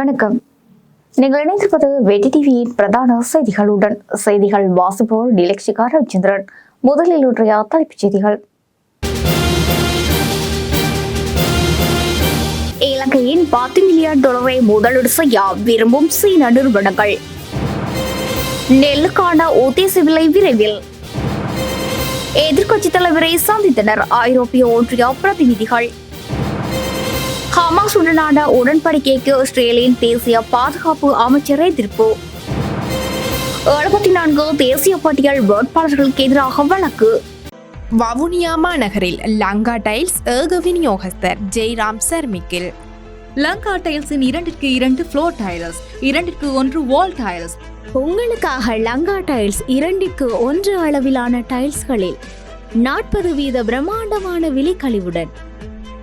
வணக்கம். நீங்கள் இணைந்திருப்பது வெட்டி டிவியின் பிரதான செய்திகளுடன். செய்திகள் வாசிப்போர் நிலக்ஷிகா ரவிச்சந்திரன். முதலில் ஒன்றைய தலைப்புச் செய்திகள். இலங்கையின் பத்து மில்லியன் டாலரை முதலீடு செய்ய விரும்பும் சீன நிறுவனங்கள். நெல்லுக்கான உத்தேச விலை விரைவில். எதிர்க்கட்சித் தலைவரை சந்தித்தனர் ஐரோப்பிய ஒன்றிய பிரதிநிதிகள். ஹமாஸுடனான உடன்படிக்கைக்கு இஸ்ரேலின் தேசிய பாதுகாப்பு அமைச்சர் எதிர்ப்பு. எழுபத்தி நான்கு தேசிய பட்டியல் வேட்பாளர்களுக்கு எதிராக வழக்கு. வவுனியா மாநகரில் லங்கா டைல்ஸ் ஏக விநியோகஸ்தர் ஜெய்ராம் சர்மிக்கில். லங்கா டைல்ஸின் இரண்டிற்கு இரண்டு ஃப்ளோர் டைல்ஸ் இரண்டிற்கு ஒன்று வால் டைல்ஸ் உங்களுக்காக லங்கா டைல்ஸ் இரண்டிற்கு ஒன்று அளவிலான டைல்ஸ்களில் நாற்பது வீத பிரம்மாண்டமான விலைக்கழிவுடன்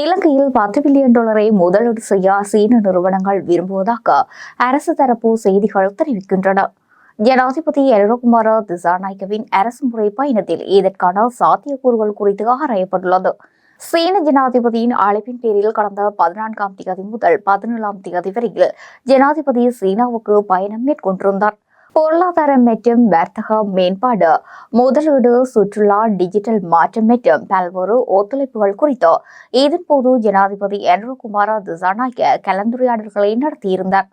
இலங்கையில் பத்து பில்லியன் டாலரை முதலீடு செய்ய சீன நிறுவனங்கள் விரும்புவதாக அரசு தரப்பு செய்திகள் தெரிவிக்கின்றன. ஜனாதிபதி எலரகுமார திசாநாயக்கவின் அரசு முறை பயணத்தில் இதற்கான சாத்தியக்கூறுகள் குறித்து ஆராயப்பட்டுள்ளது. சீன ஜனாதிபதியின் அழைப்பின் பேரில் கடந்த பதினான்காம் தேதி முதல் பதினேழாம் தேதி வரையில் ஜனாதிபதி சீனாவுக்கு பயணம் மேற்கொண்டிருந்தார். பொருளாதாரம் மற்றும் வர்த்தக மேம்பாடு. முதலீடு சுற்றுலா டிஜிட்டல் மாற்றம் மற்றும் பல்வேறு ஒத்துழைப்புகள் குறித்து இதன்போது ஜனாதிபதி என்ரோகுமார திசாநாயக்க கலந்துரையாடல்களை நடத்தியிருந்தார்.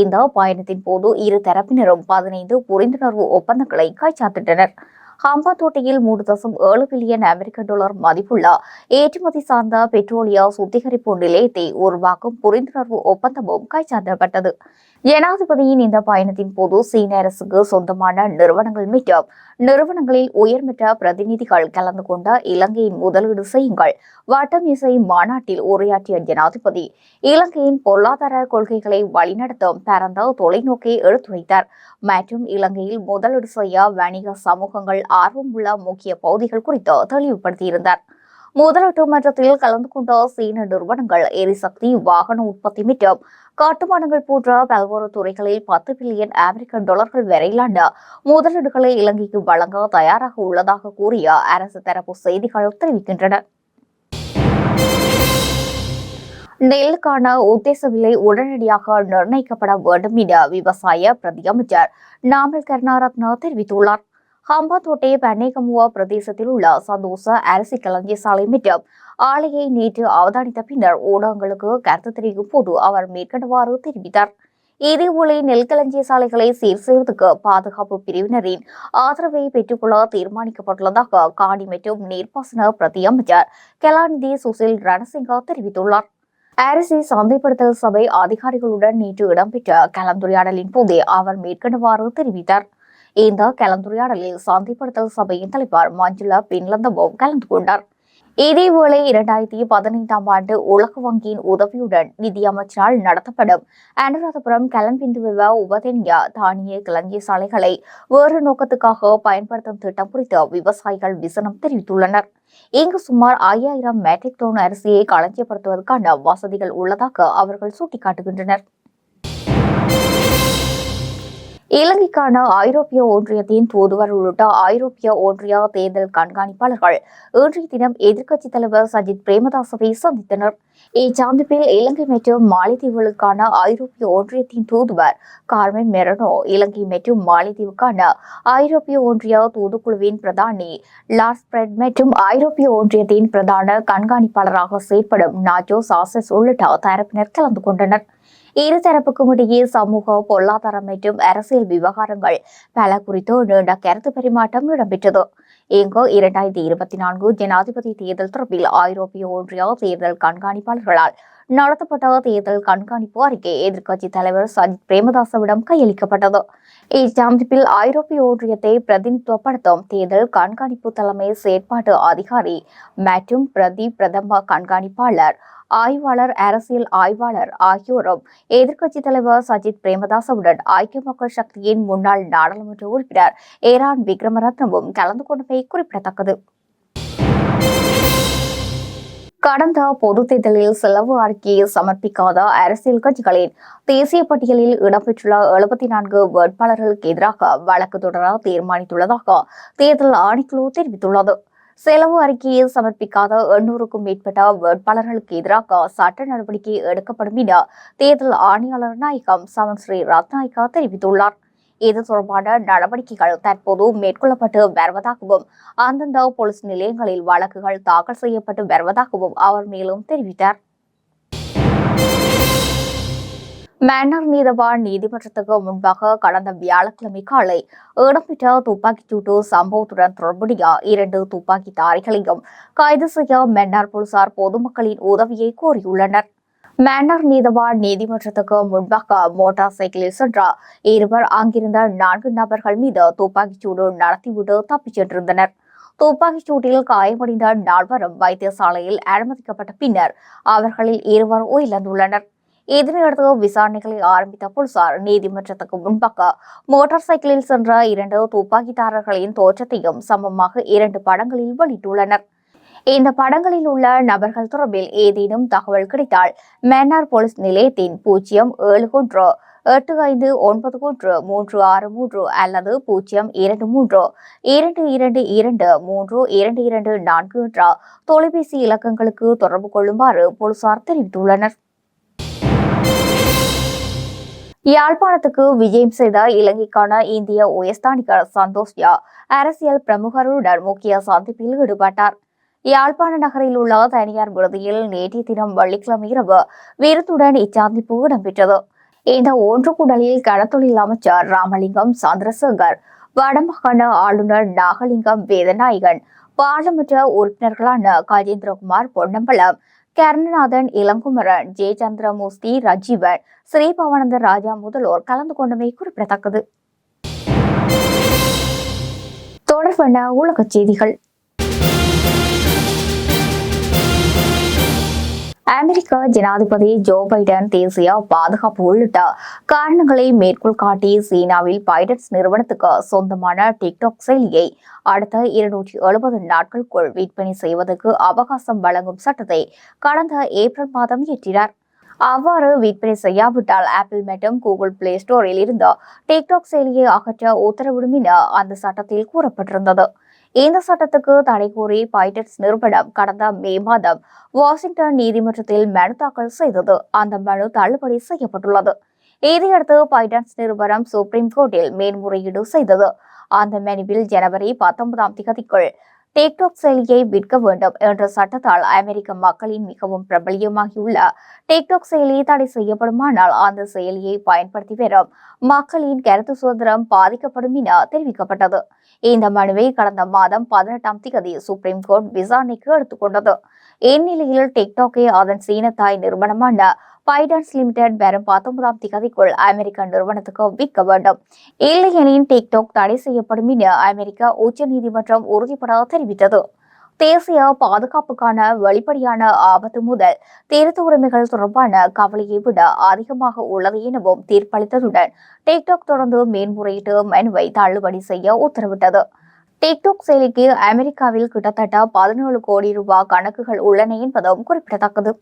இந்த பயணத்தின் போது இரு தரப்பினரும் பதினைந்து புரிந்துணர்வு ஒப்பந்தங்களை கைச்சாத்திட்டனர். ஹம்பாத்தோட்டையில் மூன்று தசம் ஏழு பில்லியன் அமெரிக்க டாலர் மதிப்புள்ள ஏற்றுமதி சார்ந்த பெட்ரோலிய சுத்திகரிப்பு நிலையத்தை உருவாக்கும் புரிந்துணர்வு ஒப்பந்தமும் கைச்சாத்தப்பட்டது ஜனாதிபதியின் இந்த பயணத்தின் போது சீன அரசுக்கு சொந்தமான நிறுவனங்கள் மீட்டும் நிறுவனங்களில் உயர்மட்ட பிரதிநிதிகள் கலந்து கொண்ட இலங்கையின் முதலீடு செய்யுங்கள். வட்டம் இசை மாநாட்டில் உரையாற்றிய ஜனாதிபதி இலங்கையின் பொருளாதார கொள்கைகளை வழிநடத்தும் பரந்த தொலைநோக்கை எடுத்துரைத்தார். மற்றும் இலங்கையில் முதலீடு செய்ய வணிக சமூகங்கள் ஆர்வமுள்ள முக்கிய பகுதிகள் குறித்து தெளிவுபடுத்தியிருந்தார். முதலீட்டு மன்றத்தில் கலந்து கொண்ட சீன நிறுவனங்கள் எரிசக்தி வாகன உற்பத்தி மற்றும் கட்டுமானங்கள் போன்ற பல்வேறு துறைகளில் பத்து பில்லியன் அமெரிக்கன் டாலர்கள் வரையிலான முதலீடுகளை இலங்கைக்கு வழங்க தயாராக உள்ளதாக கூறிய அரசு தரப்பு செய்திகள் தெரிவிக்கின்றன. நெல்லுக்கான உத்தேச விலை உடனடியாக நிர்ணயிக்கப்பட வேண்டும் என விவசாய பிரதி அமைச்சர் நாமல் கருணாரத்னா தெரிவித்துள்ளார். ஹம்பாத்தோட்டை பன்னேகமுவா பிரதேசத்தில் உள்ள சந்தோஷ அரிசி களஞ்சிய சாலை மற்றும் ஆலையை நேற்று அவதானித்த பின்னர் ஊடகங்களுக்கு கருத்து தெரிவிக்கும் போது அவர் மேற்கண்டவாறு தெரிவித்தார். இதேபோல நெல்களஞ்சிய சாலைகளை சீர் செய்வதற்கு பாதுகாப்பு பிரிவினரின் ஆதரவை பெற்றுக்கொள்ள தீர்மானிக்கப்பட்டுள்ளதாக காணி மற்றும் நீர்ப்பாசன பிரதி அமைச்சர் கலாநிதி சுசில் ரணசிங்கா தெரிவித்துள்ளார். அரிசி சந்தைப்படுத்தல் சபை அதிகாரிகளுடன் நேற்று இடம்பெற்ற கலந்துரையாடலின் போதே அவர் மேற்கண்டவாறு தெரிவித்தார். இந்த கலந்துரையாடலில் சந்தைப்படுத்தல் சபையின் தலைவர் மஞ்சுளா பின்லந்தபோம் கலந்து கொண்டார். இதேவேளை இரண்டாயிரத்தி பதினைந்தாம் ஆண்டு உலக வங்கியின் உதவியுடன் நிதியமைச்சரால் நடத்தப்படும் அனுராதபுரம் விவா உபதென்யா தானிய கிளஞ்சிய சாலைகளை வேறு நோக்கத்துக்காக பயன்படுத்தும் திட்டம் குறித்து விவசாயிகள் விசனம் தெரிவித்துள்ளனர். இங்கு சுமார் ஐயாயிரம் மெட்ரிக் டோன் அரிசியை களஞ்சியப்படுத்துவதற்கான வசதிகள் உள்ளதாக அவர்கள் சுட்டிக்காட்டுகின்றனர். இலங்கைக்கான ஐரோப்பிய ஒன்றியத்தின் தூதுவர் உள்ளிட்ட ஐரோப்பிய ஒன்றிய தேர்தல் கண்காணிப்பாளர்கள் இன்றைய தினம் எதிர்க்கட்சித் தலைவர் சஜித் பிரேமதாசவை சந்தித்தனர். இச்சந்திப்பில் இலங்கை மற்றும் மாலைத்தீவுகளுக்கான ஐரோப்பிய ஒன்றியத்தின் தூதுவர் கார்மென் மெரனோ இலங்கை மற்றும் மாலைத்தீவுக்கான ஐரோப்பிய ஒன்றிய தூதுக்குழுவின் பிரதானி லார்ஸ் பிரெட் மற்றும் ஐரோப்பிய ஒன்றியத்தின் பிரதான கண்காணிப்பாளராக செயற்படும் நாஜோ சாசஸ் உள்ளிட்ட தரப்பினர் கலந்து கொண்டனர். இருதரப்புக்கும் இடையே சமூக பொருளாதாரம் மற்றும் அரசியல் விவகாரங்கள் பல குறித்து நீண்ட கருத்து பரிமாற்றம் இடம்பெற்றது. இங்கு இரண்டாயிரத்தி இருபத்தி நான்கு ஜனாதிபதி தேர்தல் தொடர்பில் ஐரோப்பிய ஒன்றிய தேர்தல் கண்காணிப்பாளர்களால் நடத்தப்பட்ட தேர்தல் கண்காணிப்பு அறிக்கை எதிர்க்கட்சித் தலைவர் சஜித் பிரேமதாசவிடம் கையளிக்கப்பட்டது. இச்சந்திப்பில் ஐரோப்பிய ஒன்றியத்தை பிரதிநிதித்துவப்படுத்தும் தேர்தல் கண்காணிப்பு தலைமை செயற்பாட்டு அதிகாரி மற்றும் பிரதி பிரதம கண்காணிப்பாளர் ஆய்வாளர் அரசியல் ஆய்வாளர் ஆகியோரும் எதிர்க்கட்சித் தலைவர் சஜித் பிரேமதாசவுடன் ஐக்கிய மக்கள் சக்தியின் முன்னாள் நாடாளுமன்ற உறுப்பினர் ஏரான் விக்ரமரத்னவும் கலந்து கொண்டமை குறிப்பிடத்தக்கது. கடந்த பொது தேர்தலில் செலவு அறிக்கையை சமர்ப்பிக்காத அரசியல் கட்சிகளின் தேசிய பட்டியலில் இடம்பெற்றுள்ள எழுபத்தி நான்கு வேட்பாளர்களுக்கு எதிராக வழக்கு தொடர தீர்மானித்துள்ளதாக தேர்தல் ஆணைக்குழு தெரிவித்துள்ளது. செலவு அறிக்கையை சமர்ப்பிக்காத எண்ணூறுக்கும் மேற்பட்ட வேட்பாளர்களுக்கு எதிராக சட்ட நடவடிக்கை எடுக்கப்படும் என தேர்தல் ஆணையாளர் நாயகம் சமன் ஸ்ரீ ரத்நாயகா தெரிவித்துள்ளார். இது தொடர்பான நடவடிக்கைகள் தற்போது மேற்கொள்ளப்பட்டு வருவதாகவும் அந்தந்த போலீஸ் நிலையங்களில் வழக்குகள் தாக்கல் செய்யப்பட்டு வருவதாகவும் அவர் மேலும் தெரிவித்தார். மன்னர் நீதவான் நீதிமன்றத்துக்கு முன்பாக கடந்த வியாழக்கிழமை காலை இடம்பெற்ற துப்பாக்கிச்சூட்டு சம்பவத்துடன் தொடர்புடைய இரண்டு துப்பாக்கிதாரிகளையும் கைது செய்ய மன்னர் போலீசார் பொதுமக்களின் உதவியை கோரியுள்ளனர். மன்னர் நீதவான் நீதிமன்றத்துக்கு முன்பாக மோட்டார் சைக்கிளில் சென்ற இருவர் அங்கிருந்த நான்கு நபர்கள் மீது துப்பாக்கிச்சூடு நடத்திவிட்டு தப்பிச் சென்றிருந்தனர். துப்பாக்கிச் சூட்டில் காயமடைந்த நால்வரும் வைத்தியசாலையில் அனுமதிக்கப்பட்ட பின்னர் அவர்களில் இருவர் உயிரிழந்துள்ளனர். இதனையடுத்து விசாரணைகளை ஆரம்பித்த போலீசார் நீதிமன்றத்துக்கு முன்பாக மோட்டார் சைக்கிளில் சென்ற இரண்டு துப்பாக்கிதாரர்களின் தோற்றத்தையும் சமமாக இரண்டு படங்களில் வெளியிட்டுள்ளனர் இந்த படங்களில் உள்ள நபர்கள் தொடர்பில் ஏதேனும் தகவல் கிடைத்தால் மன்னார் போலீஸ் நிலையத்தின் பூஜ்ஜியம் ஏழு ஒன்று எட்டு ஐந்து ஒன்பது ஒன்று மூன்று ஆறு மூன்று அல்லது பூஜ்ஜியம் இரண்டு மூன்று இரண்டு இரண்டு இரண்டு மூன்று இரண்டு இரண்டு நான்கு என்ற தொலைபேசி இலக்கங்களுக்கு தொடர்பு கொள்ளுமாறு போலீசார் தெரிவித்துள்ளனர் யாழ்ப்பாணத்துக்கு விஜயம் செய்த இலங்கைக்கான இந்திய உயர்ஸ்தானிகர் சந்தோஷ் யா அரசியல் பிரமுகருடன் முக்கிய சந்திப்பில் ஈடுபட்டார். யாழ்ப்பாண நகரில் உள்ள தனியார் விடுதியில் நேற்றைய தினம் வெள்ளிக்கிழமை இரவு வீரத்துடன் இச்சந்திப்பு இடம்பெற்றது. இந்த ஒன்று குடலில் கடத்தொழில் அமைச்சர் ராமலிங்கம் சந்திரசேகர் வடமாகாண ஆளுநர் நாகலிங்கம் வேதநாயகன் பாராளுமன்ற உறுப்பினர்களான கஜேந்திரகுமார் பொன்னம்பலம் கருணநாதன் இளங்குமரன் ஜெய சந்திரமூர்த்தி ரஜீவன் ஸ்ரீபவானந்த ராஜா முதல்வோர் கலந்து கொண்டமை குறிப்பிடத்தக்கது. தொடர்பான உலக செய்திகள். அமெரிக்க ஜனாதிபதி ஜோ பைடன் தேசிய பாதுகாப்பு உள்ளிட்ட காரணங்களை மேற்கோள் காட்டி சீனாவில் பைடன்ஸ் நிறுவனத்துக்கு சொந்தமான டிக்டாக் செயலியை அடுத்த இருநூற்றி எழுபது நாட்களுக்குள் விற்பனை செய்வதற்கு அவகாசம் வழங்கும் சட்டத்தை கடந்த ஏப்ரல் மாதம் இயற்றினார். அவ்வாறு விற்பனை செய்யாவிட்டால் ஆப்பிள் மற்றும் கூகுள் பிளே ஸ்டோரில் இருந்து டிக்டாக் செயலியை அகற்ற உத்தரவிடும் என அந்த சட்டத்தில் கூறப்பட்டிருந்தது. இந்த சட்டத்துக்கு தடை கோரி பைட்டட்ஸ் நிறுவனம் கடந்த மே மாதம் வாஷிங்டன் நீதிமன்றத்தில் மனு தாக்கல் செய்தது. அந்த மனு தள்ளுபடி செய்யப்பட்டுள்ளது. இதையடுத்து பைடன்ஸ் நிறுவனம் சுப்ரீம் கோர்ட்டில் மேன்முறையீடு செய்தது. அந்த மனுவில் ஜனவரி பத்தொன்பதாம் திகதிக்குள் டிக்டாக் செயலியை விற்க வேண்டும் என்ற சட்டத்தால் அமெரிக்க மக்களின் மிகவும் பிரபலியமாகியுள்ள டிக்டாக் செயலி தடை செய்யப்படுமானால் அந்த செயலியை பயன்படுத்தி வரும் மக்களின் கருத்து சுதந்திரம் பாதிக்கப்படும் என தெரிவிக்கப்பட்டது. இந்த மனுவை கடந்த மாதம் பதினெட்டாம் தேதி சுப்ரீம் கோர்ட் விசாரணைக்கு எடுத்துக்கொண்டது இந்நிலையில் டிக்டாக்கை அதன் சீன தாய் நிறுவனமான பைடன்ஸ் லிமிடெட் வரும் பத்தொன்பதாம் தேதிக்குள் அமெரிக்க நிறுவனத்துக்கு விற்க வேண்டும். இல்லையெனின் டிக்டாக் தடை செய்யப்படும் என அமெரிக்க உச்சநீதிமன்றம் உறுதிபட தெரிவித்தது. தேசிய பாதுகாப்புக்கான வெளிப்படையான ஆபத்து முதல் திருத்த உரிமைகள் தொடர்பான கவலையை விட அதிகமாக உள்ளது எனவும் தீர்ப்பளித்ததுடன் டிக்டாக் தொடர்ந்து மேன்முறையீட்டு மனுவை தள்ளுபடி செய்ய உத்தரவிட்டது. டிக்டாக் செயலிக்கு அமெரிக்காவில் கிட்டத்தட்ட பதினேழு கோடி ரூபாய் கணக்குகள் உள்ளன என்பதும் குறிப்பிடத்தக்கது.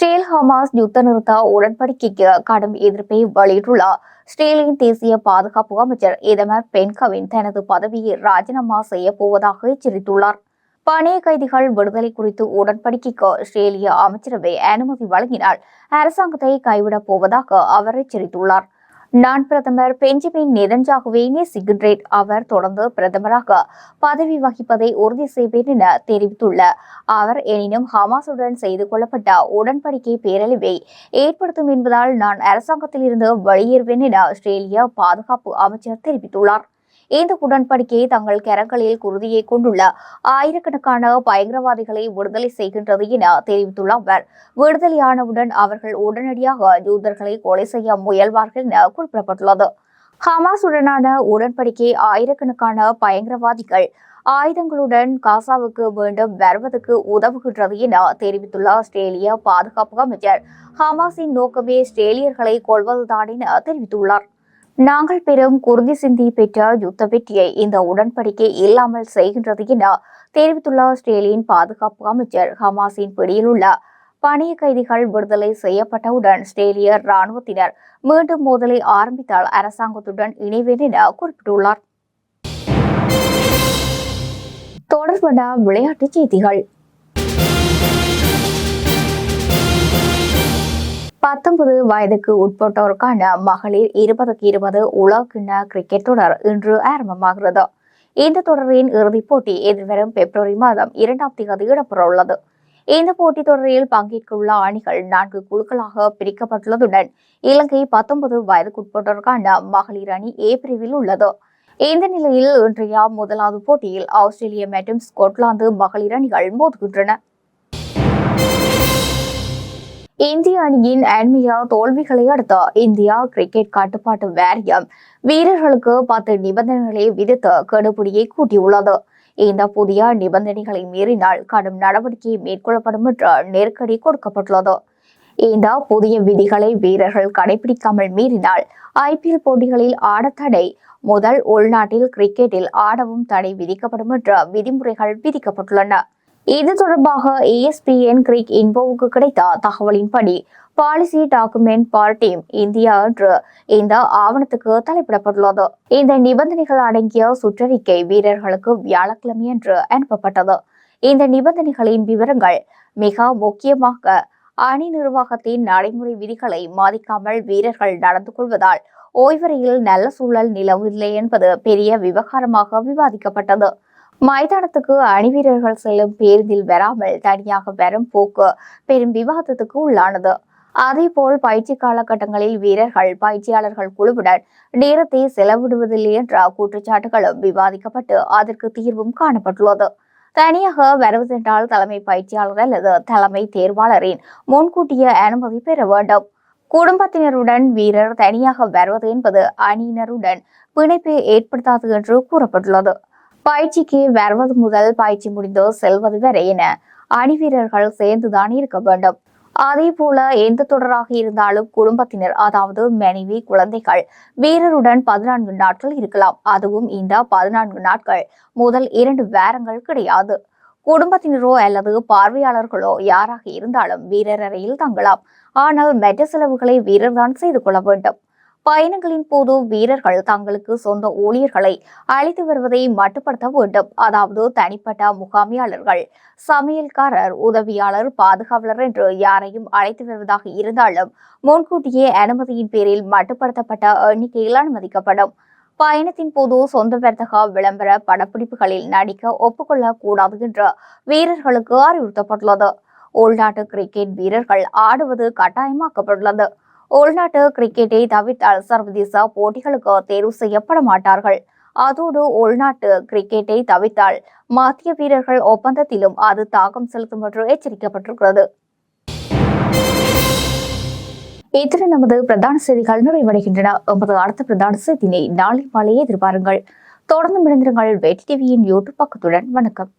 ஸ்டேல் ஹமாஸ் யுத்த நிறுத்த உடன்படிக்கைக்கு கடும் எதிர்ப்பை வெளியிட்டுள்ளார். ஸ்டேலின் தேசிய பாதுகாப்பு அமைச்சர் இதமர் பென்கவின் தனது பதவியை ராஜினாமா செய்ய போவதாக எச்சரித்துள்ளார். பணைய கைதிகள் விடுதலை குறித்து உடன்படிக்கைக்கு ஆஸ்திரேலிய அமைச்சரவை அனுமதி வழங்கினால் அரசாங்கத்தை கைவிடப் போவதாக அவர் எச்சரித்துள்ளார். நான் பிரதமர் பெஞ்சமின் நெதன்ஜாகுவை நேசிக்கின்றேன். அவர் தொடர்ந்து பிரதமராக பதவி வகிப்பதை உறுதி செய்வேன் என தெரிவித்துள்ள. அவர் எனினும் ஹமாசுடன் செய்து கொள்ளப்பட்ட உடன்படிக்கை பேரழிவை ஏற்படுத்தும் என்பதால் நான் அரசாங்கத்தில் இருந்து வெளியேறுவேன் என ஆஸ்திரேலிய பாதுகாப்பு அமைச்சர் தெரிவித்துள்ளார். இந்த உடன்படிக்கை தங்கள் கரங்களில் குருதியை கொண்டுள்ள ஆயிரக்கணக்கான பயங்கரவாதிகளை விடுதலை செய்கின்றது என தெரிவித்துள்ள அவர். விடுதலையானவுடன் அவர்கள் உடனடியாக யூதர்களை கொலை செய்ய முயல்வார்கள் என குறிப்பிடப்பட்டுள்ளது. ஹமாஸுடனான உடன்படிக்கை ஆயிரக்கணக்கான பயங்கரவாதிகள் ஆயுதங்களுடன் காசாவுக்கு மீண்டும் வருவதற்கு உதவுகின்றது என தெரிவித்துள்ள ஆஸ்திரேலிய பாதுகாப்பு அமைச்சர். ஹமாஸின் நோக்கமே ஆஸ்திரேலியர்களை கொள்வதுதான் என தெரிவித்துள்ளார். நாங்கள் பெரும் குருதி சிந்தி பெற்ற யுத்த வெற்றியை இந்த உடன்படிக்கை இல்லாமல் செய்கின்றது என தெரிவித்துள்ள ஆஸ்திரேலியின் பாதுகாப்பு அமைச்சர் ஹமாஸின் பிடியில் உள்ள பணிய கைதிகள் விடுதலை செய்யப்பட்டவுடன் ஆஸ்திரேலிய ராணுவத்தினர் மீண்டும் மோதலை ஆரம்பித்தால் அரசாங்கத்துடன் இணைவேன் என குறிப்பிட்டுள்ளார். தொடர்பட விளையாட்டுச் செய்திகள். பத்தொன்பது வயதுக்கு உட்பட்டோருக்கான மகளிர் இருபதுக்கு இருபது உலகிண்ண கிரிக்கெட் தொடர் இன்று ஆரம்பமாகிறது. இந்த தொடரின் இறுதிப் போட்டி எதிர்வரும் பிப்ரவரி மாதம் இரண்டாம் தேதி இடம்பெற உள்ளது இந்த போட்டித் தொடரில் பங்கேற்குள்ள அணிகள் நான்கு குழுக்களாக பிரிக்கப்பட்டுள்ளதுடன் இலங்கை பத்தொன்பது வயதுக்குட்பட்டோருக்கான மகளிர் அணி ஏ பிரிவில் உள்ளது. இந்த நிலையில் இன்றைய முதலாவது போட்டியில் ஆஸ்திரேலியா மற்றும் ஸ்கொட்லாந்து மகளிர் அணிகள் மோதுகின்றன. இந்திய அணியின் அண்மைய தோல்விகளை அடுத்து இந்தியா கிரிக்கெட் கட்டுப்பாட்டு வாரியம் வீரர்களுக்கு பத்து நிபந்தனைகளை விதித்து கடுபிடியை கூட்டியுள்ளது. இந்த புதிய நிபந்தனைகளை மீறினால் கடும் நடவடிக்கை மேற்கொள்ளப்படும் என்று நெருக்கடி கொடுக்கப்பட்டுள்ளது. இந்த புதிய விதிகளை வீரர்கள் கடைபிடிக்காமல் மீறினால் ஐபிஎல் போட்டிகளில் ஆடத்தடை முதல் உள்நாட்டில் கிரிக்கெட்டில் ஆடவும் தடை விதிக்கப்படும் என்ற விதிமுறைகள் விதிக்கப்பட்டுள்ளன. இது தொடர்பாக ஏஎஸ்பிஎன் கிரிக் இன்போவுக்கு கிடைத்த தகவலின்படி பாலிசி டாக்குமெண்ட் பார்ட்டிம் இந்தியா என்று இந்த ஆவணத்துக்கு தலைப்பிடப்பட்டுள்ளது. இந்த நிபந்தனைகள் அடங்கிய சுற்றறிக்கை வீரர்களுக்கு வியாழக்கிழமை என்று அனுப்பப்பட்டது. இந்த நிபந்தனைகளின் விவரங்கள் மிக முக்கியமாக அணி நிர்வாகத்தின் நடைமுறை விதிகளை மதிக்காமல் வீரர்கள் நடந்து கொள்வதால் ஓய்வறையில் நல்ல சூழல் நிலவில்லை என்பது பெரிய விவகாரமாக விவாதிக்கப்பட்டது. மைதானத்துக்கு அணி வீரர்கள் செல்லும் பேருந்தில் வராமல் தனியாக வரும் போக்கு பெரும் விவாதத்துக்கு உள்ளானது. அதேபோல் பயிற்சி காலகட்டங்களில் வீரர்கள் பயிற்சியாளர்கள் குழுவுடன் நேரத்தை செலவிடுவதில்லை என்ற குற்றச்சாட்டுகளும் விவாதிக்கப்பட்டு அதற்கு தீர்வும் காணப்பட்டுள்ளது. தனியாக வருவதென்றால் தலைமை பயிற்சியாளர் அல்லது தலைமை தேர்வாளரின் முன்கூட்டிய அனுமதி பெற வேண்டும். குடும்பத்தினருடன் வீரர் தனியாக வருவது என்பது அணியினருடன் பிணைப்பை ஏற்படுத்தாது என்று கூறப்பட்டுள்ளது. பயிற்சிக்கு வருவது முதல் பயிற்சி முடிந்து செல்வது வரை என அணி வீரர்கள் சேர்ந்துதான் இருக்க வேண்டும். அதே போல எந்த தொடராக இருந்தாலும் குடும்பத்தினர் அதாவது மனைவி குழந்தைகள் வீரருடன் பதினான்கு நாட்கள் இருக்கலாம். அதுவும் இந்த பதினான்கு நாட்கள் முதல் இரண்டு வாரங்கள் கிடையாது. குடும்பத்தினரோ அல்லது பார்வையாளர்களோ யாராக இருந்தாலும் வீரர் அறையில் தங்கலாம். ஆனால் மெட்ட செலவுகளை வீரர்தான் செய்து கொள்ள வேண்டும். பயணங்களின் போது வீரர்கள் தங்களுக்கு சொந்த ஊழியர்களை அழைத்து வருவதை மட்டுப்படுத்த வேண்டும். அதாவது தனிப்பட்ட முகாமியாளர்கள் சமையல்காரர் உதவியாளர் பாதுகாவலர் என்று யாரையும் அழைத்து வருவதாக இருந்தாலும் முன்கூட்டியே அனுமதியின் பேரில் மட்டுப்படுத்தப்பட்ட எண்ணிக்கையில் அனுமதிக்கப்படும். பயணத்தின் போது சொந்த வர்த்தக விளம்பர படப்பிடிப்புகளில் நடிக்க ஒப்புக்கொள்ளக்கூடாது என்று வீரர்களுக்கு அறிவுறுத்தப்பட்டுள்ளது. உள்நாட்டு கிரிக்கெட் வீரர்கள் ஆடுவது கட்டாயமாக்கப்பட்டுள்ளது. உள்நாட்டு கிரிக்கெட்டை தவிர்த்தால் சர்வதேச போட்டிகளுக்கு தேர்வு செய்யப்பட மாட்டார்கள் அதோடு உள்நாட்டு கிரிக்கெட்டை தவிர்த்தால் மத்திய வீரர்கள் ஒப்பந்தத்திலும் அது தாக்கம் செலுத்தும் என்று எச்சரிக்கப்பட்டிருக்கிறது. இத்துடன் நமது பிரதான செய்திகள் நிறைவடைகின்றன. எமது அடுத்த பிரதான செய்தினை நாளை மாலையே எதிர்பாருங்கள். தொடர்ந்து இணைந்திருங்கள். வெற்றி டிவியின் யூடியூப் பக்கத்துடன். வணக்கம்.